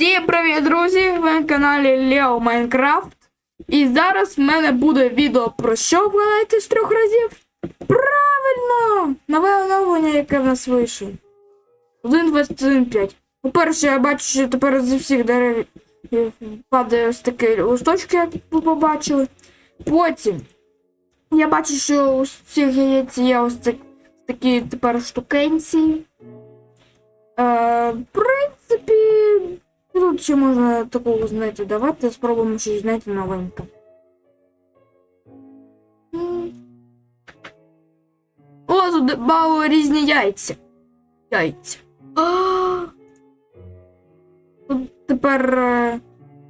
Всім привіт, друзі! Ви на каналі Лео Майнкрафт. І зараз в мене буде відео про що вгадаєте з трьох разів? Правильно! Нове оновлення, яке в нас вийшло. 1.21.5. По-перше, я бачу, що тепер зі всіх дерев падає ось такі листочки, як ви побачили. Потім я бачу, що у всіх яєць є ось такі тепер штукенці. Е, тут ще можна такого знайти. Давайте спробуємо щось знайти новеньке. О, тут бали різні яйця. Яйця. А! Тут тепер е,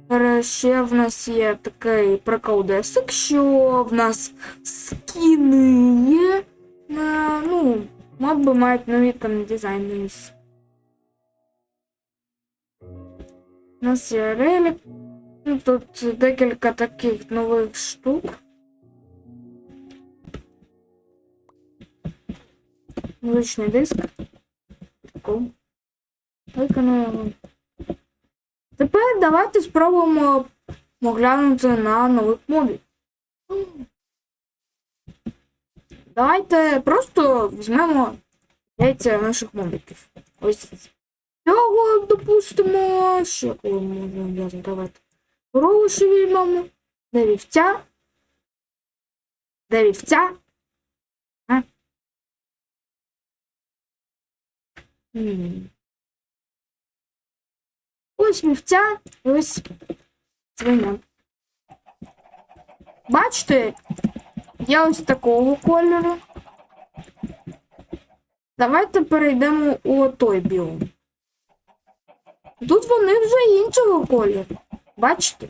тепер ще в нас є такий приколдесик, що в нас скіни є. Ну, моби мають нові там дизайни. У нас є релік. Ну, тут декілька таких нових штук. Музичний диск. Таку. Виконую. Тепер давайте спробуємо поглянути на нових мобів. Давайте просто візьмемо яйця наших мобіків. Ось Цього допустимо. Ще кого можна взяти? Давайте. Корову ще візьмемо. Де вівця? Де вівця? А? Ось вівця, ось свиня. Бачите, я ось такого кольору. Давайте перейдемо у той біом. Тут вони вже іншого кольору. Бачите?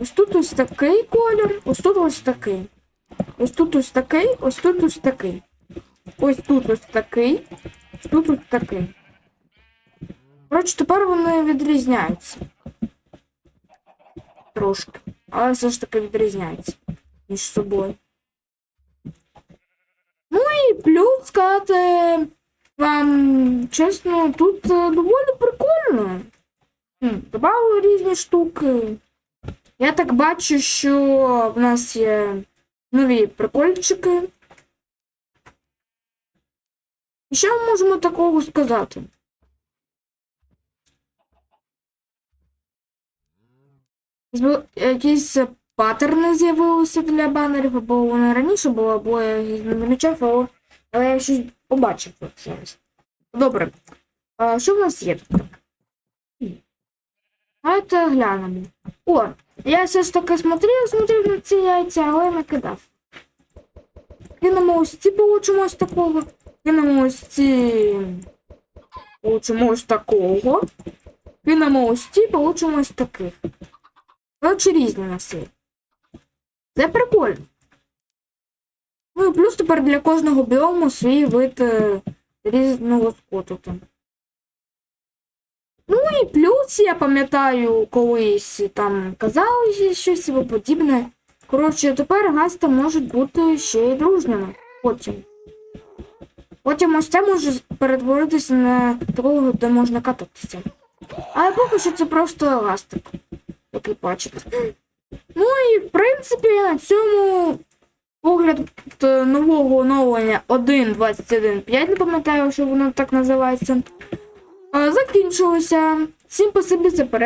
Ось тут ось такий колір, ось тут ось такий. Ось тут ось такий, ось тут ось такий. Ось тут ось такий, ось тут ось такий. Коротше, тепер вони відрізняються. Трошки. Але все ж таки відрізняються між собою. Ну і плюс сказати вам чесно, тут доволі прикольно. Добавили різні штуки. Я так бачу, що в нас є нові прикольчики. І що ми можемо такого сказати? Якісь паттерни з'явилися для банерів, або вони раніше були, або я не замічав, але, але я щось побачив зараз. Добре. А, що в нас є тут? Давайте глянемо. О, я все ж таки смотрів, смотрів на ці яйця, але не кидав. Кинемо ось ці, получимо ось такого. Кинемо ось ці. Получимо ось такого. Кинемо ось ці, получимо ось таких. Коротше, різні нас є. Це прикольно. Ну і плюс тепер для кожного біому свій вид е, різного скоту там. Ну і плюс, я пам'ятаю, колись там казали щось подібне. Коротше, тепер гасти можуть бути ще й дружніми. Потім. Потім ось це може перетворитися на такого, де можна кататися. Але поки що це просто еластик, який бачите. Ну і в принципі на цьому погляд е, нового оновлення 1.21.5, не пам'ятаю, що воно так називається. е, Закінчилося. es imposible separar